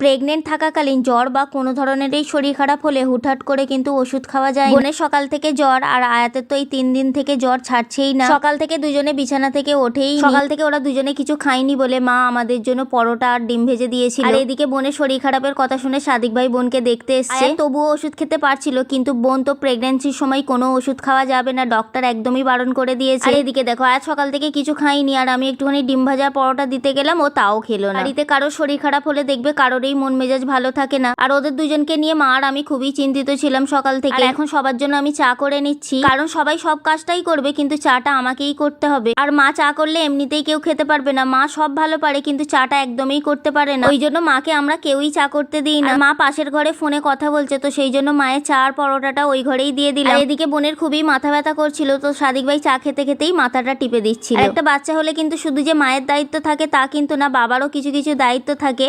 Pregnant থাকাকালীন জ্বর বা কোনো ধরনের এই শরীর খারাপ হলে হুটহাট করে কিন্তু ওষুধ খাওয়া যায়। বোনের সকাল থেকে জ্বর আর আয়াতের তো এই তিন দিন থেকে জ্বর ছাড়ছেই না। সকাল থেকে দুজনে বিছানা থেকে ওঠেই সকাল থেকে ওরা দুজনে কিছু খায়নি বলে মা আমাদের জন্য পরোটা আর ডিম ভেজে দিয়েছিল। আর এদিকে বোনের শরীর খারাপের কথা শুনে সাদিক ভাই বোনকে দেখতে এসছে। তবুও ওষুধ খেতে পারছিল কিন্তু বোন তো প্রেগনেন্সির সময় কোনো ওষুধ খাওয়া যাবে না। ডক্টর একদমই বারণ করে দিয়েছে। আর এদিকে দেখো আজ সকাল থেকে কিছু খাইনি আর আমি একটুখানি ডিম ভাজা পরোটা দিতে গেলাম ও তাও খেলো না। বাড়িতে কারও শরীর খারাপ হলে দেখবে কারোরই মন মেজাজ ভালো থাকে না। আর ওদের দুজনকে নিয়ে মা আর আমি খুবই চিন্তিত ছিলাম সকাল থেকে। আর এখন সবার জন্য আমি চা করে নিচ্ছি। কারণ সবাই সব কাজটাই করবে কিন্তু চাটা আমাকেই করতে হবে। আর মা চা করলে এমনিতেই কেউ খেতে পারবে না। মা সব ভালো পারে কিন্তু চাটা একদমই করতে পারে না। ওই জন্য মাকে আমরা কেউই চা করতে দিই না। মা পাশের ঘরে ফোনে কথা বলছে তো সেই জন্য মায়ের চা আর পরোটাটা ওই ঘরেই দিয়ে দিলাম। এদিকে বোনের খুবই মাথা ব্যথা করছিল তো সাদিক ভাই চা খেতে খেতেই মাথাটা টিপে দিচ্ছিল। একটা বাচ্চা হলে কিন্তু শুধু যে মায়ের দায়িত্ব থাকে তা কিন্তু না বাবারও কিছু কিছু দায়িত্ব থাকে।